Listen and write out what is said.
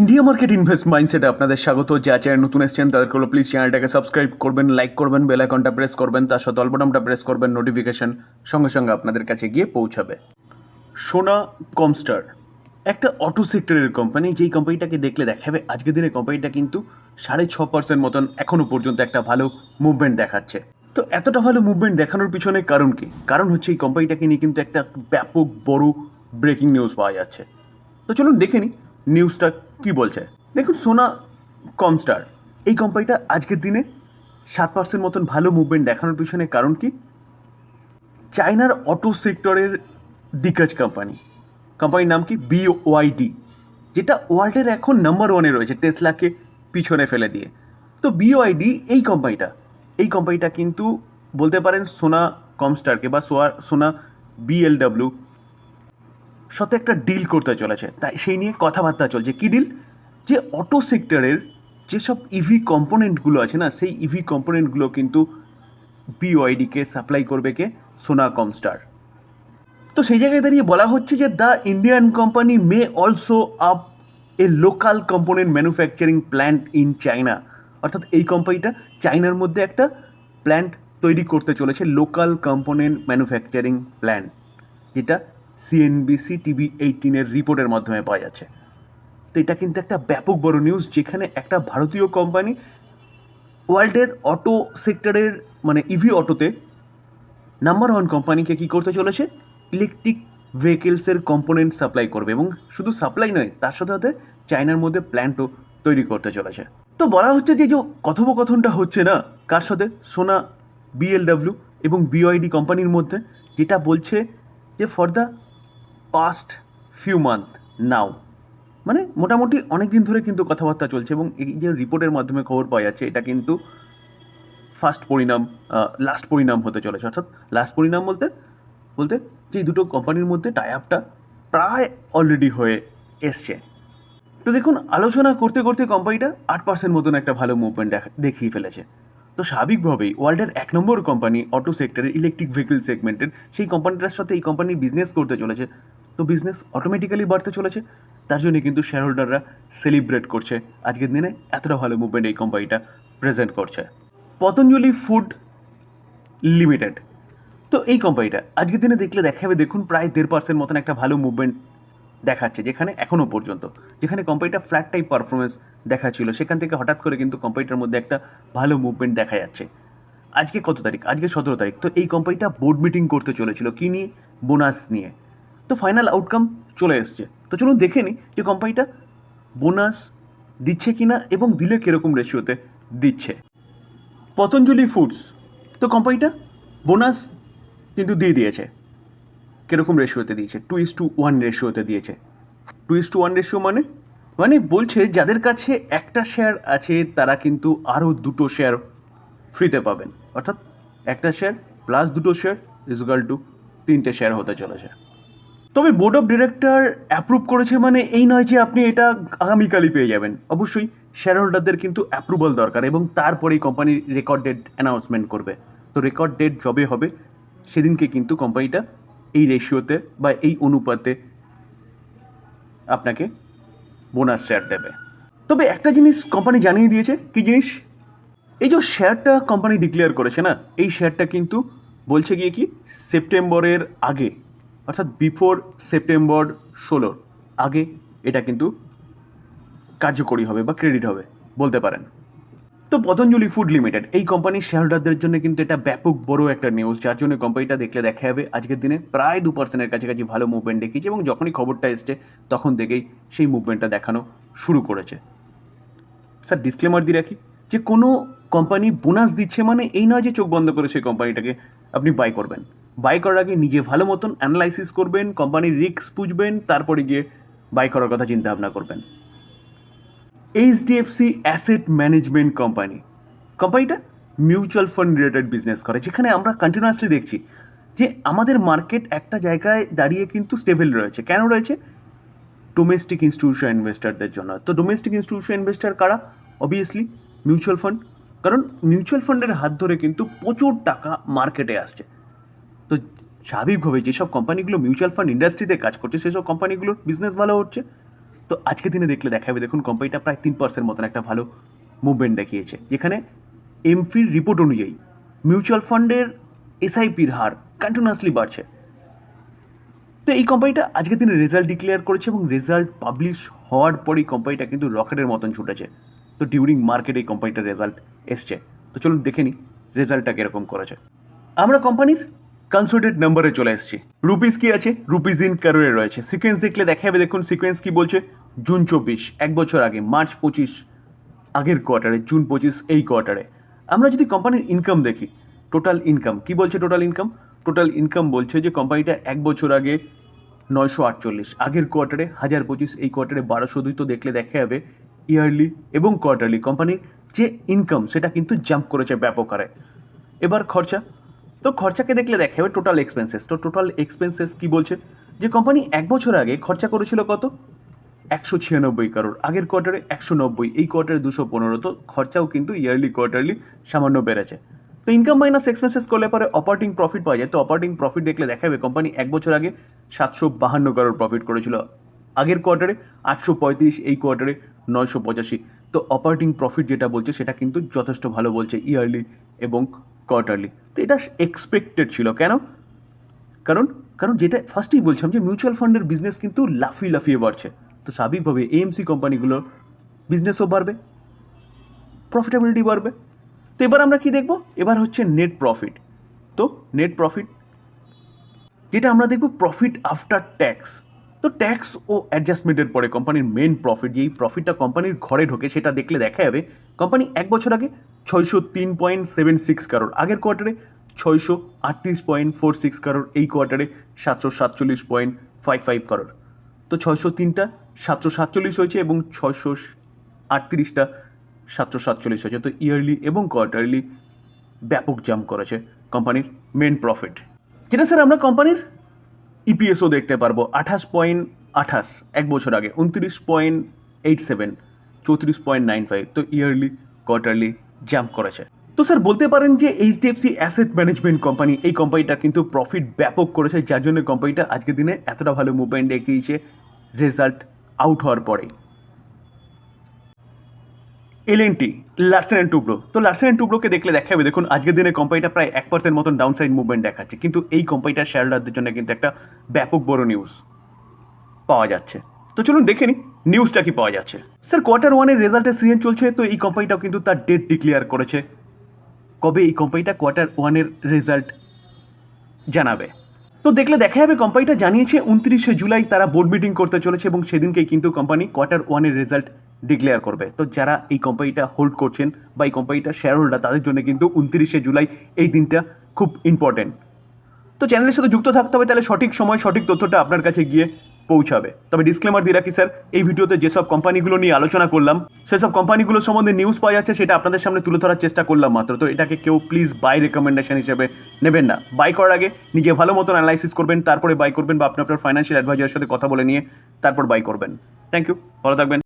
India market invest মাইন্ডসেটে আপনাদের স্বাগত। যা চ্যানেল নতুন এসছেন, তাদেরকে হলো প্লিজ চ্যানেলটাকে সাবস্ক্রাইব করবেন লাইক করবেন বেল আইকনটা প্রেস করবেন, তার সাথে অল্পটামটা প্রেস করবেন নোটিফিকেশন সঙ্গে সঙ্গে আপনাদের কাছে গিয়ে পৌঁছাবে। সোনা কমস্টার একটা অটো সেক্টরের কোম্পানি যেই কোম্পানিটাকে দেখলে দেখাবে, আজকের দিনে কোম্পানিটা কিন্তু সাড়ে ছ পার্সেন্ট মতন এখনও পর্যন্ত একটা ভালো মুভমেন্ট দেখাচ্ছে। তো এতটা ভালো মুভমেন্ট দেখানোর পিছনে কারণ কি? কারণ হচ্ছে এই কোম্পানিটাকে নিয়ে কিন্তু একটা ব্যাপক বড় ব্রেকিং নিউজ পাওয়া যাচ্ছে। তো চলুন দেখে নিই নিউজটা কি বলছে? দেখুন, সোনা কমস্টার এই কোম্পানিটা আজকের দিনে সাত পার্সেন্ট মতন ভালো মুভমেন্ট দেখানোর পিছনে কারণ কি? চায়নার অটো সেক্টরের দিগ্গজ কোম্পানি কোম্পানির নাম কি? বিওয়াইডি যেটা ওয়ার্ল্ডের এখন নাম্বার ওয়ানে রয়েছে টেসলাকে পিছনে ফেলে দিয়ে। তো বিওআইডি এই কোম্পানিটা এই কোম্পানিটা কিন্তু বলতে পারেন সোনা কমস্টারকে বা সোয়া, সোনা বিএলডাব্লিউ সাথে একটা ডিল করতে চলেছে। তাই সেই নিয়ে কথাবার্তা চলছে। কী ডিল যে অটো সেক্টরের যেসব ইভি কম্পোনেন্টগুলো আছে না, সেই ইভি কম্পোনেন্টগুলো কিন্তু বিওআইডিকে সাপ্লাই করবে কে? সোনা কমস্টার তো সেই জায়গায় দাঁড়িয়ে বলা হচ্ছে যে the Indian company may also up a local component manufacturing plant in China অর্থাৎ এই কোম্পানিটা চায়নার মধ্যে একটা প্ল্যান্ট তৈরি করতে চলেছে লোকাল কম্পোনেন্ট ম্যানুফ্যাকচারিং প্ল্যান্ট যেটা সিএনবিসি টিভি এইটিনের রিপোর্টের মাধ্যমে পাওয়া যাচ্ছে। তো এটা কিন্তু একটা ব্যাপক বড় নিউজ যেখানে একটা ভারতীয় কোম্পানি ওয়ার্ল্ডের অটো সেক্টরের মানে ইভি অটোতে নাম্বার ওয়ান কোম্পানিকে কী করতে চলেছে? ইলেকট্রিক ভেহিকেলসের কম্পোনেন্ট সাপ্লাই করবে এবং শুধু সাপ্লাই নয়, তার সাথে সাথে চায়নার মধ্যে প্ল্যান্টও তৈরি করতে চলেছে। তো বলা হচ্ছে যে যে কথোপকথনটা হচ্ছে না, কার সাথে? সোনা বিএলডাব্লিউ এবং বিওআইডি কোম্পানির মধ্যে, যেটা বলছে যে for the past few month now মানে মোটামুটি অনেক দিন ধরে কিন্তু কথাবার্তা চলছে এবং এই যে রিপোর্টের মাধ্যমে খবর পাওয়া যাচ্ছে, এটা কিন্তু ফার্স্ট পরিণাম লাস্ট পরিণাম হতে চলেছে। অর্থাৎ লাস্ট পরিণাম বলতে বলতে যে দুটো কোম্পানির মধ্যে টাই আপটা প্রায় অলরেডি হয়ে এসছে। তো দেখুন, আলোচনা করতে করতে কোম্পানিটা আট পার্সেন্ট মতন একটা ভালো মুভমেন্ট দেখা, দেখিয়ে ফেলেছে। তো স্বাভাবিকভাবেই ওয়ার্ল্ডের এক নম্বর কোম্পানি অটো সেক্টরের ইলেকট্রিক ভেহিকেল সেগমেন্টের সেই কোম্পানিটার সাথে এই কোম্পানির বিজনেস করতে চলেছে। তো বিজনেস অটোমেটিক্যালি বাড়তে চলেছে। তার জন্য কিন্তু শেয়ার হোল্ডাররা সেলিব্রেট করছে। আজকের দিনে এতটা ভালো মুভমেন্ট এই কোম্পানিটা প্রেজেন্ট করছে। পতঞ্জলি ফুড লিমিটেড তো এই কোম্পানিটা আজকের দিনে দেখলে দেখা যাবে দেখুন প্রায় দেড় পার্সেন্ট মতন একটা ভালো মুভমেন্ট দেখাচ্ছে, যেখানে এখনও পর্যন্ত। যেখানে কোম্পানিটা ফ্ল্যাট টাইপ পারফরমেন্স দেখাচ্ছিল, সেখান থেকে হঠাৎ করে কিন্তু কোম্পানিটার মধ্যে একটা ভালো মুভমেন্ট দেখা যাচ্ছে। আজকে কত তারিখ? আজকে সতেরো তারিখ। তো এই কোম্পানিটা বোর্ড মিটিং করতে চলেছিল। কী নিয়ে? বোনাস নিয়ে। তো ফাইনাল আউটকাম চলে এসছে। তো চলুন দেখে নিই যে কোম্পানিটা বোনাস দিচ্ছে কিনা এবং দিলে কীরকম রেশিওতে দিচ্ছে। পতঞ্জলি ফুডস তো কোম্পানিটা বোনাস কিন্তু দিয়ে দিয়েছে। কীরকম রেশিওতে দিয়েছে? টু ইস টু ওয়ান রেশিওতে দিয়েছে। Two is to one ratio মানে? মানে বলছে যাদের কাছে একটা শেয়ার আছে, তারা কিন্তু আরও দুটো শেয়ার ফ্রিতে পাবেন। অর্থাৎ একটা শেয়ার প্লাস দুটো শেয়ার ইজুগাল টু তিনটে শেয়ার হতে চলেছে। তবে বোর্ড অফ ডিরেক্টর অ্যাপ্রুভ করেছে মানে এই নয় যে আপনি এটা আগামীকালই পেয়ে যাবেন। অবশ্যই শেয়ার হোল্ডারদের কিন্তু অ্যাপ্রুভাল দরকার এবং তারপরেই কোম্পানির রেকর্ড ডেট অ্যানাউন্সমেন্ট করবে। তো রেকর্ড ডেট যবে হবে, সেদিনকে কিন্তু কোম্পানিটা এই রেশিওতে বা এই অনুপাতে আপনাকে বোনাস শেয়ার দেবে। তবে একটা জিনিস কোম্পানি জানিয়ে দিয়েছে, কি জিনিস? এই যে শেয়ারটা কোম্পানি ডিক্লেয়ার করেছে না, এই শেয়ারটা কিন্তু বলছে গিয়ে কি সেপ্টেম্বরের আগে অর্থাৎ বিফোর সেপ্টেম্বর ষোলোর আগে এটা কিন্তু কার্যকরী হবে বা ক্রেডিট হবে, বলতে পারেন। তো পতঞ্জলি ফুড লিমিটেড এই কোম্পানির শেয়ার হোল্ডারদের জন্য কিন্তু এটা ব্যাপক বড় একটা নিউজ যার জন্য কোম্পানিটা দেখলে দেখা যাবে আজকের দিনে প্রায় দু পার্সেন্টের কাছাকাছি ভালো মুভমেন্ট দেখিয়েছে এবং যখনই খবরটা এসছে, তখন থেকেই সেই মুভমেন্টটা দেখানো শুরু করেছে। স্যার ডিসক্লেমার দিয়ে রাখি যে কোনো কোম্পানি বোনাস দিচ্ছে মানে এই নয় যে চোখ বন্ধ করে সেই কোম্পানিটাকে আপনি বাই করবেন। বাই করার আগে নিজে ভালো মতন অ্যানালাইসিস করবেন কোম্পানির রিস্ক বুঝবেন, তারপরে গিয়ে বাই করার কথা চিন্তা ভাবনা করবেন। এইচডিএফসি অ্যাসেট ম্যানেজমেন্ট কোম্পানি কোম্পানিটা মিউচুয়াল ফান্ড রিলেটেড বিজনেস করে, যেখানে আমরা কন্টিনিউয়াসলি দেখছি যে আমাদের মার্কেট একটা জায়গায় দাঁড়িয়ে কিন্তু স্টেবল রয়েছে। কেন রয়েছে? ডোমেস্টিক ইনস্টিটিউশন ইনভেস্টারদের জন্য। তো ডোমেস্টিক ইনস্টিটিউশন ইনভেস্টার কারা? অবভিয়াসলি মিউচুয়াল ফান্ড কারণ মিউচুয়াল ফান্ডের হাত ধরে কিন্তু প্রচুর টাকা মার্কেটে আসছে। তো স্বাভাবিকভাবে যেসব কোম্পানিগুলো মিউচুয়াল ফান্ড ইন্ডাস্ট্রিতে কাজ করছে, সেসব কোম্পানিগুলোর বিজনেস ভালো হচ্ছে। তো আজকে দিনে দেখলে দেখাবে, দেখুন কোম্পানিটা প্রায় তিন পার্সেন্ট মতন একটা ভালো মুভমেন্ট দেখিয়েছে। যেখানে এমফির রিপোর্ট অনুযায়ী মিউচুয়াল ফান্ডের এসআইপির হার কন্টিনিউয়াসলি বাড়ছে। তো এই কোম্পানিটা আজকের দিনে রেজাল্ট ডিক্লেয়ার করেছে এবং রেজাল্ট পাবলিশ হওয়ার পরেই কোম্পানিটা কিন্তু রকেটের মতন ছুটেছে। তো ডিউরিং মার্কেটে এই কোম্পানিটার রেজাল্ট এসছে। তো চলুন দেখে নিই রেজাল্টটা কীরকম করেছে। আমরা কোম্পানির কনসোলিডেড নাম্বারে চলে এসেছি। রুপিস কি আছে? রুপিস ইন কারোরে রয়েছে। সিকোয়েন্স দেখলে দেখা যাবে দেখুন সিকোয়েন্স কি বলছে। জুন চব্বিশ, এক বছর আগে, মার্চ পঁচিশ, আগের কোয়ার্টারে জুন পঁচিশ, এই কোয়ার্টারে আমরা যদি কোম্পানির ইনকাম দেখি টোটাল ইনকাম কি বলছে টোটাল ইনকাম টোটাল ইনকাম বলছে যে কোম্পানিটা এক বছর আগে নয়শো আটচল্লিশ, আগের কোয়ার্টারে হাজার পঁচিশ, এই কোয়ার্টারে বারোশো দুই, তো দেখলে দেখা যাবে ইয়ারলি এবং কোয়ার্টারলি কোম্পানির যে ইনকাম সেটা কিন্তু জাম্প করেছে ব্যাপক হারে। এবার খরচা তো খরচাকে দেখলে দেখা যাবে টোটাল এক্সপেন্সেস তো টোটাল এক্সপেন্সেস কি বলছে? যে কোম্পানি এক বছর আগে খরচা করেছিল কত? একশো ছিয়ানব্বই কারোর আগের কোয়ার্টারে একশো নব্বই, এই কোয়ার্টারে দুশো পনেরো। তো খরচাও কিন্তু ইয়ারলি কোয়ার্টারলি সামান্য বেড়েছে। তো ইনকাম মাইনাস এক্সপেন্সেস করলে পরে অপারেটিং প্রফিট পাওয়া যায়। তো অপারেটিং প্রফিট দেখলে দেখাবে কোম্পানি এক বছর আগে সাতশো বাহান্ন কারোর প্রফিট করেছিল। আগের কোয়ার্টারে আটশো পঁয়ত্রিশ, এই কোয়ার্টারে নয়শো পঁচাশি। তো অপারেটিং প্রফিট যেটা বলছে, সেটা কিন্তু যথেষ্ট ভালো বলছে ইয়ারলি এবং কোয়ার্টারলি তো এটা এক্সপেক্টেড ছিল। কেন? কারণ কারণ যেটা ফার্স্টেই বলছিলাম যে মিউচুয়াল ফান্ডের বিজনেস কিন্তু লাফিয়ে লাফিয়ে বাড়ছে। তো স্বাভাবিকভাবে এএমসি কোম্পানিগুলোর বিজনেসও বাড়বে প্রফিটেবিলিটি বাড়বে। তো এবার আমরা কি দেখব? এবার হচ্ছে নেট প্রফিট তো নেট প্রফিট যেটা আমরা দেখব প্রফিট আফটার ট্যাক্স তো ট্যাক্স ও অ্যাডজাস্টমেন্টের পরে কোম্পানির মেন প্রফিট যেই প্রফিটটা কোম্পানির ঘরে ঢোকে, সেটা দেখলে দেখা যাবে কোম্পানি এক বছর আগে ছয়শো তিন পয়েন্ট সেভেন সিক্স কারোর। আগের কোয়ার্টারে ছয়শো আটত্রিশ পয়েন্ট ফোর সিক্স কারোর। এই কোয়ার্টারে সাতশো সাতচল্লিশ পয়েন্ট ফাইভ ফাইভ কারোর। তো ছয়শো তিনটা সাতশো সাতচল্লিশ হয়েছে এবং ছয়শো আটত্রিশটা সাতশো সাতচল্লিশ হয়েছে। তো ইয়ারলি এবং কোয়ার্টারলি ব্যাপক জাম্প করেছে কোম্পানির মেন প্রফিট যেটা স্যার আমরা কোম্পানির ইপিএসও দেখতে পারব। আঠাশ পয়েন্ট আঠাশ, এক বছর আগে। উনত্রিশ পয়েন্ট এইট সেভেন, চৌত্রিশ পয়েন্ট নাইন ফাইভ। তো ইয়ারলি কোয়ার্টারলি জাম্প করেছে। তো স্যার, বলতে পারেন যে এইচডিএফসি অ্যাসেট ম্যানেজমেন্ট কোম্পানি এই কোম্পানিটা কিন্তু প্রফিট ব্যাপক করেছে, যার জন্য কোম্পানিটা আজকের দিনে এতটা ভালো মুভমেন্ট দেখিয়েছে রেজাল্ট আউট হওয়ার পরেই। এলএনটি লার্সেন অ্যান্ড টুব্রো তো লার্সেন অ্যান্ড টুব্রোকে দেখলে দেখা যাবে দেখুন আজকের দিনে কোম্পানিটা প্রায় এক পার্সেন্ট মতন ডাউন সাইড মুভমেন্ট দেখাচ্ছে, কিন্তু এই কোম্পানিটার শেয়ারদারদের জন্য কিন্তু একটা ব্যাপক বড় নিউজ পাওয়া যাচ্ছে। তো চলুন দেখে নিই নিউজটা কি পাওয়া যাচ্ছে? স্যার কোয়ার্টার ওয়ানের রেজাল্টের সিজন চলছে, তো এই কোম্পানিটাও কিন্তু তার ডেট ডিক্লেয়ার করেছে। কবে এই কোম্পানিটা কোয়ার্টার ওয়ানের রেজাল্ট জানাবে? তো দেখলে দেখা যাবে কোম্পানিটা জানিয়েছে উনত্রিশে জুলাই তারা বোর্ড মিটিং করতে চলেছে এবং সেদিনকেই কিন্তু কোম্পানি কোয়ার্টার ওয়ানের রেজাল্ট ডিক্লেয়ার করবে। তো যারা এই কোম্পানিটা হোল্ড করছেন বা এই কোম্পানিটা শেয়ার হোল্ডার তাদের জন্য কিন্তু উনত্রিশে জুলাই এই দিনটা খুব ইম্পর্টেন্ট তো চ্যানেলের সাথে যুক্ত থাকতে হবে, তাহলে সঠিক সময় সঠিক তথ্যটা আপনার কাছে গিয়ে পৌঁছাবে। তবে ডিসক্লেমার দিয়ে রাখি স্যার এই ভিডিওতে যেসব কোম্পানিগুলো নিয়ে আলোচনা করলাম, সেসব কোম্পানিগুলো সম্বন্ধে নিউজ পাওয়া যাচ্ছে সেটা আপনাদের সামনে তুলে ধরার চেষ্টা করলাম মাত্র। তো এটাকে কেউ প্লিজ বাই রেকমেন্ডেশন হিসেবে নেবেন না। বাই করার আগে নিজে ভালো মতন অ্যানালাইসিস করবেন, তারপরে বাই করবেন বা আপনি আপনার ফাইন্যান্সিয়াল অ্যাডভাইজারের সাথে কথা বলে নিয়ে তারপর বাই করবেন। থ্যাংক ইউ ভালো থাকবেন।